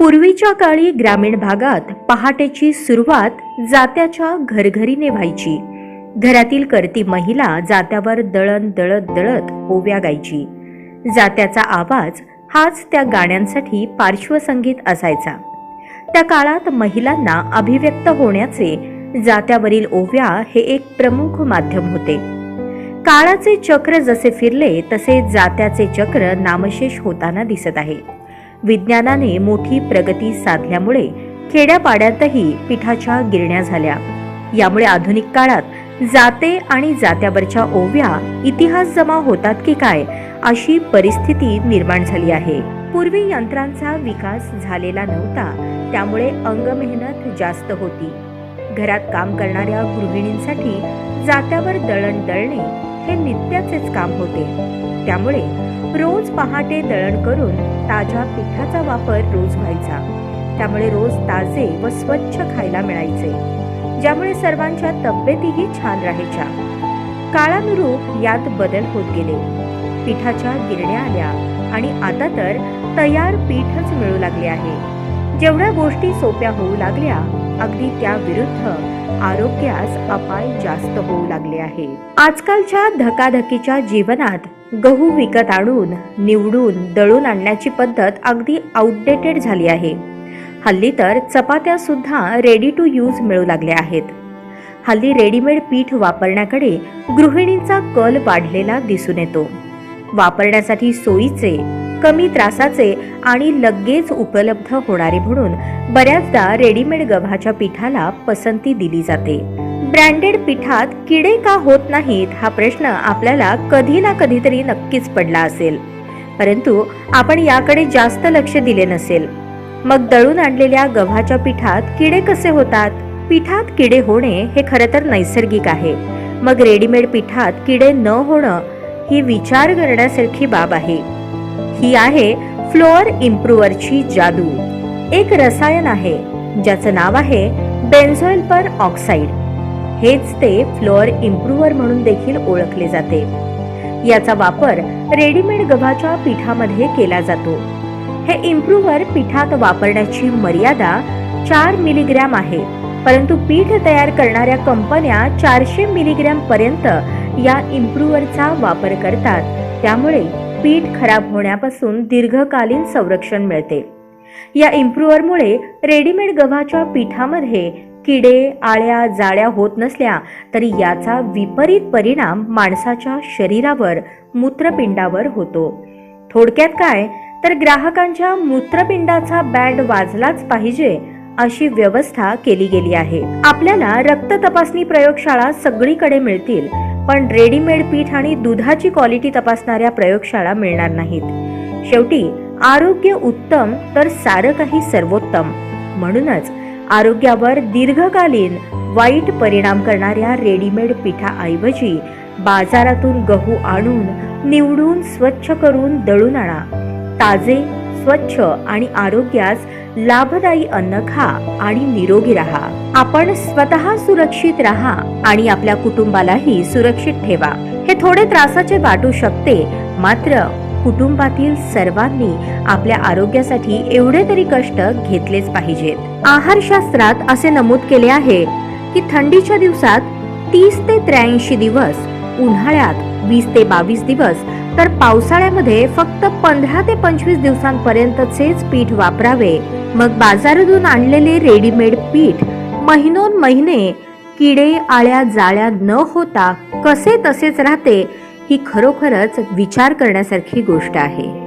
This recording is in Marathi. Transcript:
पूर्वीच्या काळी ग्रामीण भागात पहाटेची सुरुवात जात्याच्या घरघरीने व्हायची. घरातील करती महिला जात्यावर दळण दळत दळत ओव्या गायची. जात्याचा आवाज हाच त्या गाण्यांसाठी पार्श्वसंगीत असायचा. त्या काळात महिलांना अभिव्यक्त होण्याचे जात्यावरील ओव्या हे एक प्रमुख माध्यम होते. काळाचे चक्र जसे फिरले तसे जात्याचे चक्र नामशेष होताना दिसत आहे. विज्ञानाने मोठी प्रगती साधल्यामुळे खेड्यापाड्यातही पिठाच्या गिरण्या झाल्या. यामुळे आधुनिक काळात जाते आणि जात्यावरच्या ओव्या इतिहास जमा होतात की काय अशी परिस्थिती निर्माण झाली आहे. पूर्वी यंत्रांचा विकास झालेला नव्हता त्यामुळे अंगमेहनत जास्त होती. घरात काम करणाऱ्या गृहिणींसाठी जात्यावर दळण दळणे हे नित्याचेच काम होते. त्यामुळे रोज पहाटे दळण करून ताज्या पिठाचा वापर रोज व्हायचा. त्यामुळे रोज ताजे व स्वच्छ खायला मिळायचे. ज्यामुळे सर्वांच्या तब्येतीही छान राहायच्या. काळानुरूप यात बदल होत गेले. पिठाच्या गिरण्या आल्या आणि आता तर तयार पीठच मिळू लागले आहे. जेवढ्या गोष्टी सोप्या होऊ लागल्या अगदी त्या विरुद्ध आरोग्यास अपाय जास्त होऊ लागले आहे. आजकालच्या धकाधकीच्या जीवनात गहू विकत आणून निवडून दळून आणण्याची पद्धत अगदी आउटडेटेड झाली आहे. हल्ली तर चपात्या सुद्धा रेडी टू यूज मिळू लागल्या आहेत. हल्ली रेडीमेड पीठ वापरण्याकडे गृहिणींचा कल वाढलेला दिसून येतो. वापरण्यासाठी सोयीचे कमी त्रासाचे आणि लगेच उपलब्ध होणारे म्हणून बऱ्याचदा रेडीमेड गव्हाच्या पिठाला पसंती दिली जाते. ब्रँडेड पिठात किडे का होत नाहीत हा प्रश्न आपल्याला कधी ना कधीतरी नक्कीच पडला असेल. परंतु आपण याकडे जास्त लक्ष दिले नसेल. मग दळून आणलेल्या गव्हाच्या पिठात किडे कसे होतात? पिठात किडे होणे हे खरं तर नैसर्गिक आहे. मग रेडीमेड पिठात किडे न होणं ही विचार करण्यासारखी बाब आहे. ही आहे फ्लोअर इम्प्रूव्हरची जादू. एक रसायन आहे ज्याचं नाव आहे बेन्झोइल पर ऑक्साईड. हेच ते फ्लोअर इम्प्रूव्हर म्हणून देखील ओळखले जाते. याचा वापर रेडीमेड गव्हाच्या पिठामध्ये केला जातो. हे इम्प्रूव्हर पिठात वापरण्याची मर्यादा चार मिलीग्रॅम आहे परंतु पीठ तयार करणाऱ्या कंपन्या चारशे मिलीग्रॅम पर्यंत या इम्प्रूव्हरचा वापर करतात. त्यामुळे पीठ खराब होण्यापासून दीर्घकालीन संरक्षण मिळते. या इम्प्रूव्हरमुळे रेडीमेड गव्हाच्या पिठामध्ये किडे आळ्या जाळ्या होत नसल्या तरी याचा विपरीत परिणाम माणसाच्या शरीरावर मूत्रपिंडावर होतो. थोडक्यात काय? तर ग्राहकांच्या मूत्रपिंडाचा बँड वाजलाच पाहिजे अशी व्यवस्था केली गेली आहे. आपल्याला रक्त तपासणी प्रयोगशाळा सगळीकडे मिळतील. पण रेडीमेड पीठ आणि दुधाची क्वालिटी तपासणाऱ्या प्रयोगशाळा मिळणार नाहीत. शेवटी आरोग्य उत्तम तर सारं काही सर्वोत्तम. म्हणूनच आरोग्यावर दीर्घकालीन वाईट परिणाम करणाऱ्या रेडीमेड पिठाऐवजी बाजारातून गहू आणून निवडून स्वच्छ करून दळून आणा. ताजे स्वच्छ आणि आरोग्यास लाभदायी अन्न खा आणि निरोगी राहा. आपण स्वतः सुरक्षित राहा आणि आपल्या कुटुंबालाही सुरक्षित ठेवा. हे थोडे त्रासाचे वाटू शकते मात्र कुटुंबातील सर्वांनी आपल्या आरोग्यासाठी एवढे तरी कष्ट घेतलेच पाहिजेत. आहारशास्त्रात असे नमूद केले आहे की थंडीच्या दिवसात तीस ते त्र्याऐंशी दिवस उन्हाळ्यात वीस ते बावीस दिवस तर पावसाळ्यामध्ये फक्त पंधरा ते पंचवीस दिवसांपर्यंतचेच पीठ वापरावे. मग बाजारातून आणलेले रेडीमेड पीठ महिनोन महिने किडे आळ्या जाळ्या न होता कसे तसेच राहते ही खरोखरच विचार करण्यासारखी गोष्ट आहे.